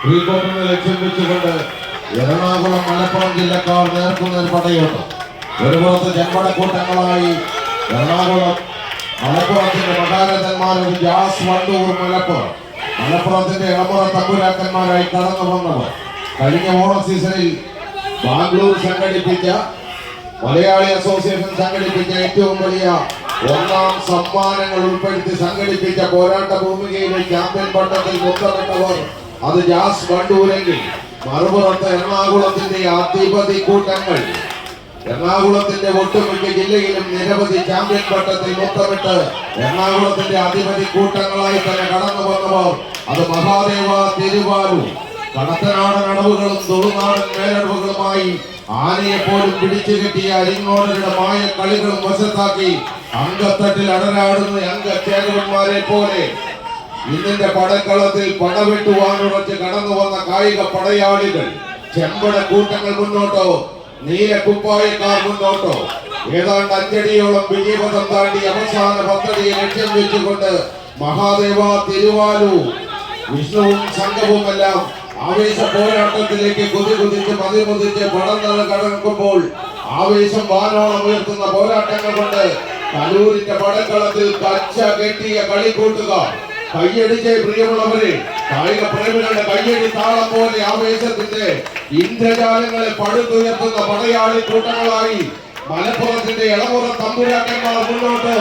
പ്രീക്വാർട്ടറിനെ ലക്ഷ്യം വെച്ചുകൊണ്ട് എറണാകുളം മലപ്പുറം ജില്ലക്കാർ നേർക്കുന്ന ഒരു പടയോട്ടം ഒരു പുറത്ത് എറണാകുളം മലപ്പുറത്തിന്റെ മഹാരഥന്മാരും ജാസ് വണ്ടൂർ മലപ്പുറം മലപ്പുറത്തിന്റെ ഇളമുറ തമ്പുരാക്കന്മാരായി കടന്നു വന്നവർ. കഴിഞ്ഞ ഓണം സീസണിൽ ബാംഗ്ലൂർ സംഘടിപ്പിച്ച മലയാളി അസോസിയേഷൻ സംഘടിപ്പിച്ച ഏറ്റവും വലിയ ഒന്നാം സമ്മാനങ്ങൾ ഉൾപ്പെടുത്തി സംഘടിപ്പിച്ച പോരാട്ട ഭൂമികയിലെ ചാമ്പ്യൻ പട്ടത്തിൽ മുത്തമിട്ടവർ അത് ജാസ് വണ്ടൂരെങ്കിൽ മറുപുറത്ത് എറണാകുളത്തിന്റെ അധിപതി കൂട്ടങ്ങൾ. എറണാകുളത്തിന്റെ ഒട്ടുമിക്ക ജില്ലയിലും നിരവധി ചാമ്പ്യൻ പട്ടത്തിൽ മുത്തമിട്ട് എറണാകുളത്തിന്റെ അധിപതി കൂട്ടങ്ങളായി തന്നെ കടന്നു വന്നവർ അത് മഹാദേവ തിരുവാലു. കടത്തനാടൻ അടവുകളും തൊഴുനാടൻ മേലടവുകളുമായി ആനയെ പോലും പിടിച്ചു കിട്ടിയ അരിങ്ങോടരുടെ മായ കളികളും വശത്താക്കി അങ്കത്തട്ടിൽ അടരാടുന്ന അംഗ അംഗചേകവന്മാരെ പോലെ ഇന്നിന്റെ പടക്കളത്തിൽ പടവെട്ടുവാനുറച്ച് കടന്നു വന്ന കായിക പടയാളികൾ. ചെമ്പട കൂട്ടങ്ങൾ മുന്നോട്ടോ? നീല കുപ്പായക്കാർ മുന്നോട്ടോ? ഏതാണ്ട് അഞ്ചടിയോളം വിജയപഥം താണ്ടി അവസാന പദ്ധതിയെ ലക്ഷ്യം വെച്ചുകൊണ്ട് മഹാദേവ തിരുവാലു. വിഷ്ണുവും സംഘവുമെല്ലാം ആവേശ പോരാട്ടത്തിലേക്ക് കുതി കുതിച്ച് മതിമുതിച്ച് പടം കടക്കുമ്പോൾ ആവേശം വാനോളം ഉയർത്തുന്ന പോരാട്ടങ്ങൾ കൊണ്ട് കലൂരിന്റെ പടക്കളത്തിൽ കച്ച കെട്ടിയ കളിക്കൂട്ടുകാർ. കയ്യടിച്ച് പ്രിയമുള്ളവരെ. കായിക പ്രേമികളുടെ കയ്യടി താളം പോലെ ആവേശത്തിന്റെ ഇന്ദ്രജാലങ്ങളെ പടുത്തുയർത്തുന്ന പടയാളി കൂട്ടങ്ങളായി മലപ്പുറത്തിന്റെ ഇളമുറ തമ്പുരാക്കന്മാർ മുന്നോട്ട്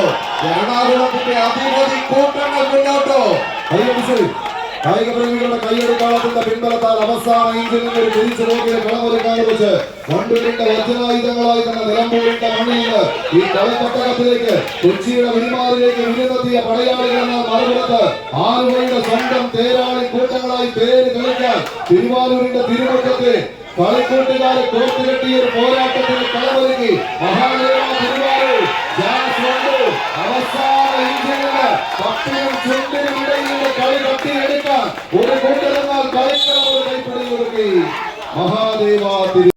എറണാകുളത്തിന്റെ അധിപതി കൂട്ടങ്ങൾ മുന്നോട്ട്. കായിക പ്രേമികളുടെ കൈയടി കാലത്തിന്റെ പിൻബലത്താൽ അവസാന ഇഞ്ചിൽ ഒരു തിരിച്ചു നോക്കിയ കളമൊരുക്കാൻ വെച്ച് വണ്ടുവിന്റെ വജ്രായുധങ്ങളായി തന്നെ നിലമ്പൂരിന്റെ മണ്ണിൽ നിന്ന് ഈ കളിക്കട്ടകത്തിലേക്ക് കൊച്ചിയുടെ വിരിമാറിലേക്ക് വിരുന്നെത്തിയ പടയാളികൾ എന്ന മറുപുറത്ത് ആലുവയുടെ സ്വന്തം തേരാളി കൂട്ടങ്ങളായി പേര് കളിക്കാൻ തിരുവാരൂരിന്റെ തിരുമുറ്റത്ത് കളിക്കൂട്ടുകാരെ കോർത്തുകെട്ടിയ ഒരു പോരാട്ടത്തിൽ കളമൊരുക്കി മഹാദേവ തിരുവാരൂർ. അവസാന പത്തിനും ചുണ്ടിനും ഇടയിലുള്ള കളി ஒரு கூட்டமாக காலைக்காவல் கைப்படைவதற்கு மகாதேவா திரு